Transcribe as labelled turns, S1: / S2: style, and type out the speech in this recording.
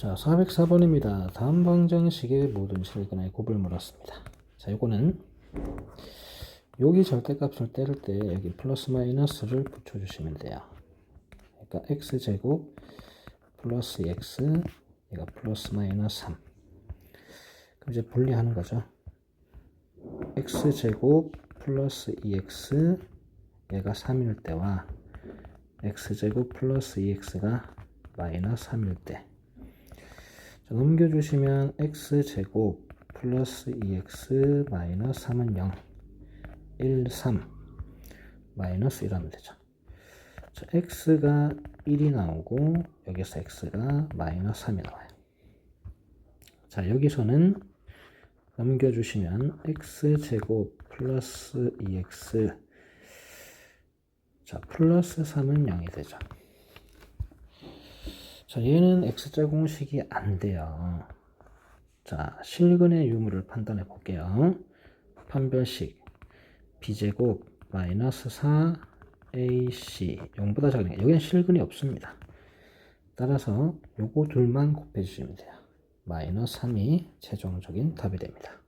S1: 자, 404번입니다. 다음 방정식의 모든 실근의 곱을 물었습니다. 자, 요거는 여기 절대값을 때릴 때 여기 플러스 마이너스를 붙여주시면 돼요. 그러니까 x제곱 플러스 x 얘가 플러스 마이너스 3 그럼 이제 분리하는 거죠. x제곱 플러스 2x 얘가 3일 때와 x제곱 플러스 2x가 마이너스 3일 때 자, 넘겨주시면 x제곱 플러스 2x 마이너스 3은 0 1, 3 마이너스 1 하면 되죠. 자, x가 1이 나오고 여기서 x가 마이너스 3이 나와요. 자 여기서는 넘겨주시면 x제곱 플러스 2x 자 플러스 3은 0이 되죠. 자 얘는 x제공식이 안 돼요. 자 실근의 유무를 판단해 볼게요. 판별식 b제곱 마이너스 4 ac 0보다 작으니까 여기는 실근이 없습니다. 따라서 요거 둘만 곱해주시면 돼요. 마이너스 3이 최종적인 답이 됩니다.